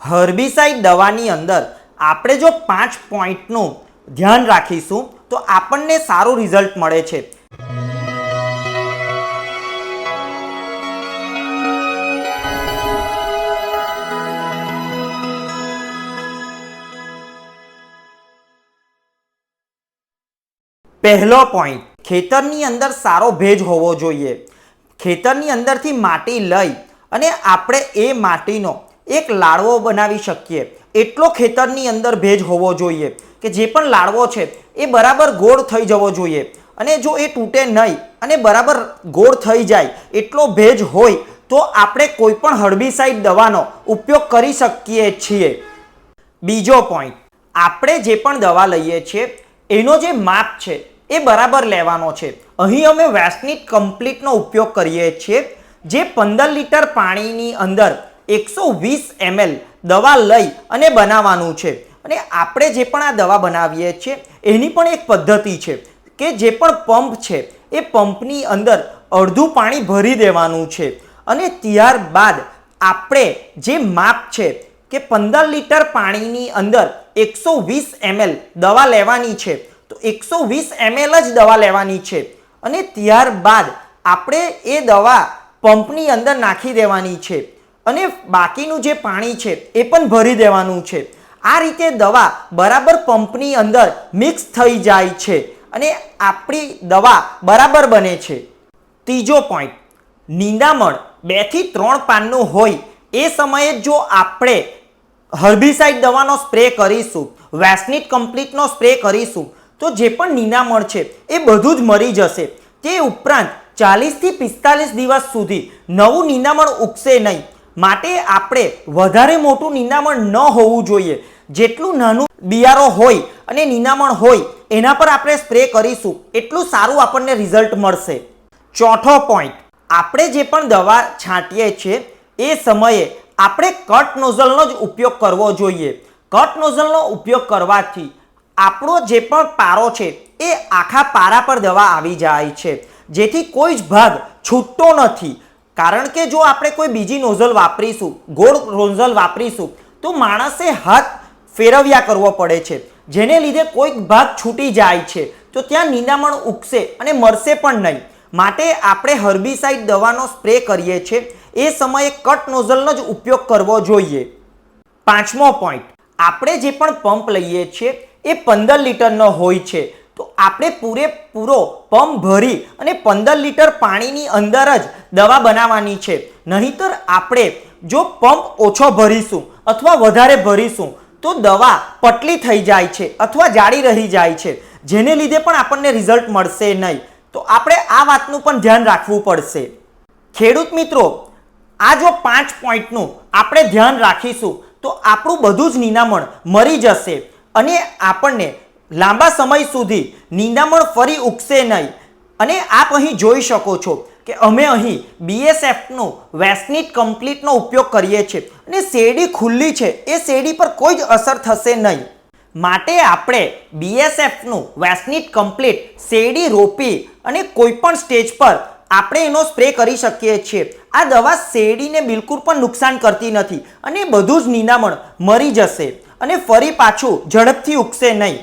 Herbicide દવાની અંદર આપણે જો પાંચ પોઈન્ટનું ધ્યાન રાખીશું, તો આપણને સારું રિઝલ્ટ મળે છે. પહેલો પોઈન્ટ ખેતરની અંદર સારો ભેજ હોવો જોઈએ. ખેતરની અંદરથી માટી લઈ અને આપણે એ માટીનો એક લાડવો બનાવી શકીએ. એટલો ખેતરની અંદર ભેજ હોવો જોઈએ કે જે પણ લાડવો છે, એ બરાબર ગોળ થઈ જવો જોઈએ. અને જો એ તૂટે નહીં અને બરાબર ગોળ થઈ જાય, એટલો ભેજ હોય, તો આપણે કોઈ પણ હર્બિસાઇડ દવાનો ઉપયોગ કરી શકીએ છીએ. બીજો પોઈન્ટ આપણે જે પણ દવા લઈએ છીએ એનો જે માપ છે, એ બરાબર લેવાનો છે. અહીં અમે વેસ્ટનિટ કમ્પ્લીટનો ઉપયોગ કરીએ છીએ, જે પંદર લીટર પાણીની અંદર એકસો વીસ એમએલ દવા લઈ અને બનાવવાનું છે. અને આપણે જે પણ આ દવા બનાવીએ છીએ, એની પણ એક પદ્ધતિ છે કે જે પણ પંપ છે, એ પંપની અંદર અડધું પાણી ભરી દેવાનું છે. અને ત્યારબાદ આપણે જે માપ છે કે પંદર લીટર પાણીની અંદર એકસો વીસ એમએલ દવા લેવાની છે, તો એકસો વીસ એમએલ જ દવા લેવાની છે. અને ત્યારબાદ આપણે એ દવા પંપની અંદર નાખી દેવાની છે. અને બાકીનું જે પાણી છે, એ પણ ભરી દેવાનું છે. આ રીતે દવા બરાબર પંપની અંદર મિક્સ થઈ જાય છે અને આપણી દવા બરાબર બને છે. ત્રીજો પોઈન્ટ નિંદામણ બેથી ત્રણ પાનનું હોય, એ સમયે જો આપણે હર્બિસાઇડ દવાનો સ્પ્રે કરીશું વેસ્નિટ કમ્પ્લીટનો સ્પ્રે કરીશું, તો જે પણ નિંદામણ છે, એ બધું જ મરી જશે. તે ઉપરાંત ચાલીસથી પિસ્તાલીસ દિવસ સુધી નવું નિંદામણ ઉગશે નહીં. માટે આપણે વધારે મોટું નિંદામણ ન હોવું જોઈએ. જેટલું નાનું બિયારો હોય અને નિંદામણ હોય, એના પર આપણે સ્પ્રે કરીશું. એટલું સારું આપણને રિઝલ્ટ મળશે. ચોથો પોઈન્ટ આપણે જે પણ દવા છાંટીએ છીએ, એ સમયે આપણે કટ નોઝલનો જ ઉપયોગ કરવો જોઈએ. કટ નોઝલનો ઉપયોગ કરવાથી આપણો જે પણ પારો છે, એ આખા પારા પર દવા આવી જાય છે. જેથી કોઈ જ ભાગ છૂટતો નથી. કારણ કે જો આપણે કોઈ બીજી નોઝલ વાપરીશું, ગોળ નોઝલ વાપરીશું, તો માણસે હાથ ફેરવ્યા કરવો પડે છે. જેને લીધે કોઈક ભાગ છૂટી જાય છે. તો ત્યાં નિંદામણ ઉગશે અને મરશે પણ નહીં. માટે આપણે હર્બિસાઇડ દવાનો સ્પ્રે કરીએ છીએ. એ સમયે કટ નોઝલનો જ ઉપયોગ કરવો જોઈએ. પાંચમો પોઈન્ટ આપણે જે પણ પંપ લઈએ છીએ, એ પંદર લીટરનો હોય છે. તો આપણે પૂરેપૂરો પંપ ભરી અને પંદર લીટર પાણીની અંદર જ દવા બનાવવાની છે. નહીતર આપણે જો પંપ ઓછો ભરીશું અથવા વધારે ભરીશું, તો દવા પટલી થઈ જાય છે અથવા જાડી રહી જાય છે. જેને લીધે પણ આપણને રિઝલ્ટ મળશે નહીં. તો આપણે આ વાતનું પણ ધ્યાન રાખવું પડશે. ખેડૂત મિત્રો, આ જો પાંચ પોઈન્ટનું આપણે ધ્યાન રાખીશું, તો આપણું બધું જ નિનામણ મરી જશે અને આપણને લાંબા સમય સુધી નિંદામણ ફરી ઉગશે નહીં. અને આપ અહીં જોઈ શકો છો કે અમે અહીં બીએસએફનું વેસ્નિટ કમ્પ્લીટનો ઉપયોગ કરીએ છીએ અને શેરડી ખુલ્લી છે. એ શેરડી પર કોઈ જ અસર થશે નહીં. માટે આપણે બીએસએફનું વેસ્નિટ કમ્પ્લીટ શેરડી રોપી અને કોઈ પણ સ્ટેજ પર આપણે એનો સ્પ્રે કરી શકીએ છીએ. આ દવા શેરડીને બિલકુલ પણ નુકસાન કરતી નથી અને બધું જ નિંદામણ મરી જશે અને ફરી પાછું ઝડપથી ઉગશે નહીં.